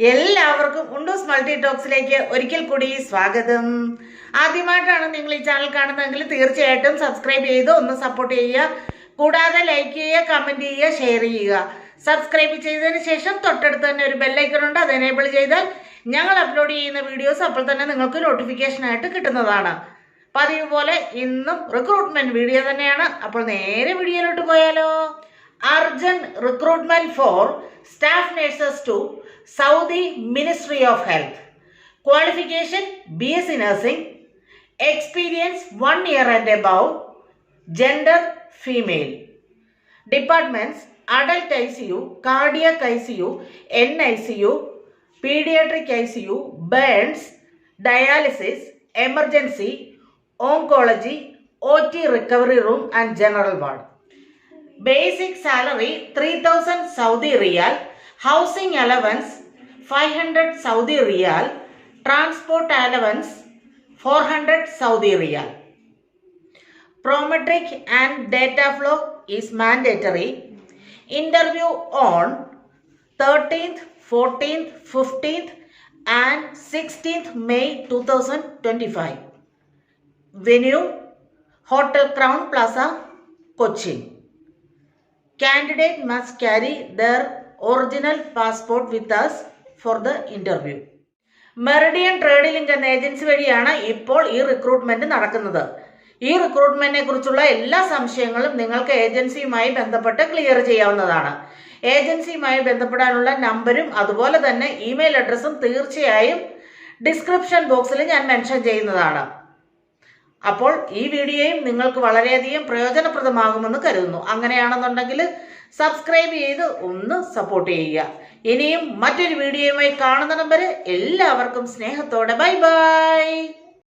എല്ലാവർക്കും ഉണ്ടൂസ് മൾട്ടി ടോക്സിലേക്ക് ഒരിക്കൽ കൂടി സ്വാഗതം. ആദ്യമായിട്ടാണ് നിങ്ങൾ ഈ ചാനൽ കാണുന്നതെങ്കിൽ തീർച്ചയായിട്ടും സബ്സ്ക്രൈബ് ചെയ്ത് ഒന്ന് സപ്പോർട്ട് ചെയ്യുക. കൂടാതെ ലൈക്ക് ചെയ്യുക കമന്റ് ചെയ്യുക ഷെയർ ചെയ്യുക. സബ്സ്ക്രൈബ് ചെയ്തതിന് ശേഷം തൊട്ടടുത്ത് തന്നെ ഒരു ബെല്ലൈക്കൺ ഉണ്ട്. അത് എനേബിൾ ചെയ്താൽ ഞങ്ങൾ അപ്ലോഡ് ചെയ്യുന്ന വീഡിയോസ് അപ്പോൾ തന്നെ നിങ്ങൾക്ക് നോട്ടിഫിക്കേഷനായിട്ട് കിട്ടുന്നതാണ്. പതിവ് പോലെ ഇന്നും റിക്രൂട്ട്മെന്റ് വീഡിയോ തന്നെയാണ്. അപ്പോൾ നേരെ വീഡിയോയിലോട്ട് പോയാലോ? urgent recruitment for staff nurses to Saudi Ministry of Health. Qualification BSc Nursing. Experience 1 year and above. Gender female. Departments Adult ICU, Cardiac ICU, NICU, Pediatric ICU, Burns, Dialysis, Emergency, Oncology, OT Recovery Room and General Ward basic salary 3000 Saudi Riyal, housing allowance 500 Saudi Riyal, transport allowance 400 Saudi Riyal. Prometric and data flow is mandatory. Interview on 13th, 14th, 15th and 16th May 2025. Venue Hotel Crown Plaza, Cochin. Candidate must carry their original passport with us for the interview. Meridian trade link എന്ന agency വഴിയാണ് ഇപ്പോൾ ഈ recruitment നടക്കുന്നത്. ഈ റിക്രൂട്ട്മെന്റിനെ കുറിച്ചുള്ള എല്ലാ സംശയങ്ങളും നിങ്ങൾക്ക് ഏജൻസിയുമായി ബന്ധപ്പെട്ട് ക്ലിയർ ചെയ്യാവുന്നതാണ്. ഏജൻസിയുമായി ബന്ധപ്പെടാനുള്ള നമ്പരും അതുപോലെ തന്നെ ഇമെയിൽ അഡ്രസ്സും തീർച്ചയായും ഡിസ്ക്രിപ്ഷൻ ബോക്സിൽ ഞാൻ മെൻഷൻ ചെയ്യുന്നതാണ്. അപ്പോൾ ഈ വീഡിയോയും നിങ്ങൾക്ക് വളരെയധികം പ്രയോജനപ്രദമാകുമെന്ന് കരുതുന്നു. അങ്ങനെയാണെന്നുണ്ടെങ്കിൽ സബ്സ്ക്രൈബ് ചെയ്ത് ഒന്ന് സപ്പോർട്ട് ചെയ്യുക. ഇനിയും മറ്റൊരു വീഡിയോയുമായി കാണുന്നിടം വരെ എല്ലാവർക്കും സ്നേഹത്തോടെ. Bye bye